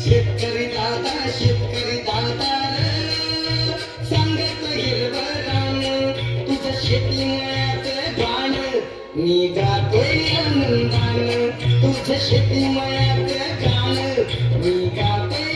शेतकरी दादा शेतकरी दादा सांगत हिरवरान तुझं शेतीमाळ्यात गाण मी गातोय आनंदान. तुझं शेतीमाळ्यात गाण मी गातोय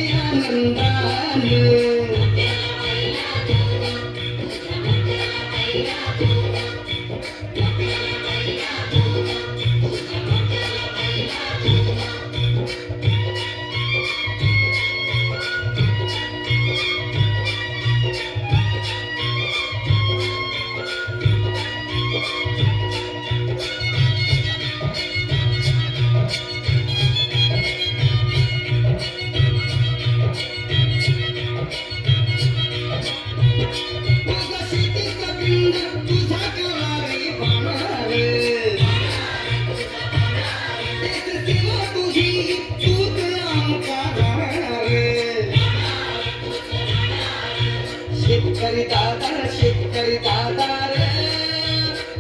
शेतकरी दादा शेतकरी दादा रे.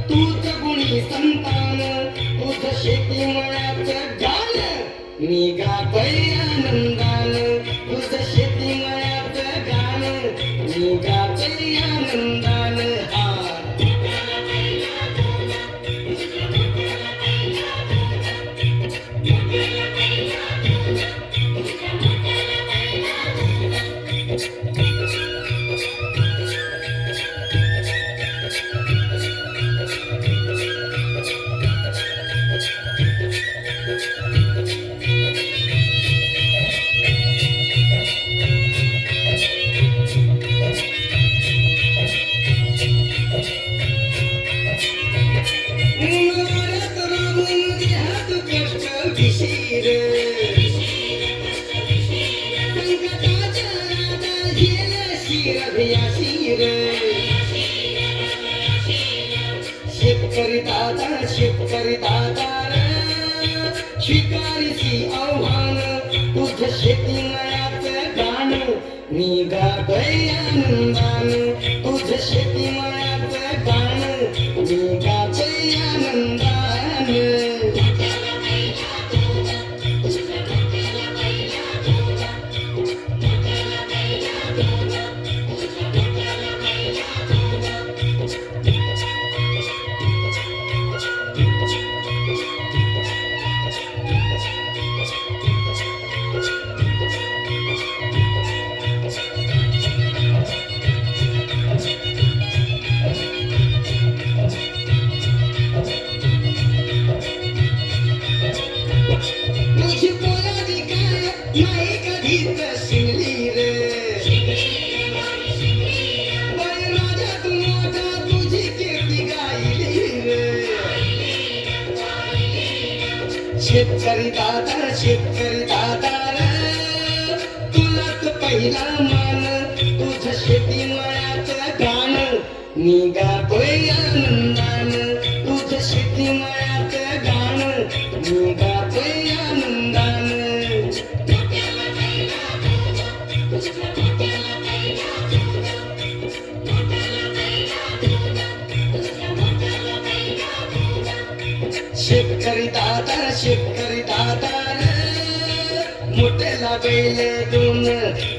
तूच गुणी संतान तुझ शेती मळ्यात गाल मी गातोय आनंदान तुझ शेती मळ्यात गाल मी गातोय आनंदान शेतकरी दादा शेतकरी दादा रे, आव्हान तुझ शेती मळ्यात गाणं. मी गातोय आनंदान. शेतकरी दादा शेतकरी दादा रे तुलाच पहिला मान तुझ शेती मळ्यात गाण मी गातोय आनंदान तुझ शेती मळ्यात गाण मी गातोय आनंदान शेतकरी दादा शेतकरी दादा रे मोठ्याला बैल दोन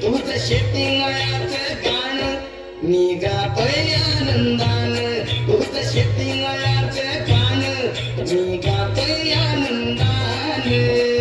तुझ शेती मळ्यात गाण. मी गातोय आनंदान तुझ शेती मळ्यात गाण. मी गातोय आनंदान.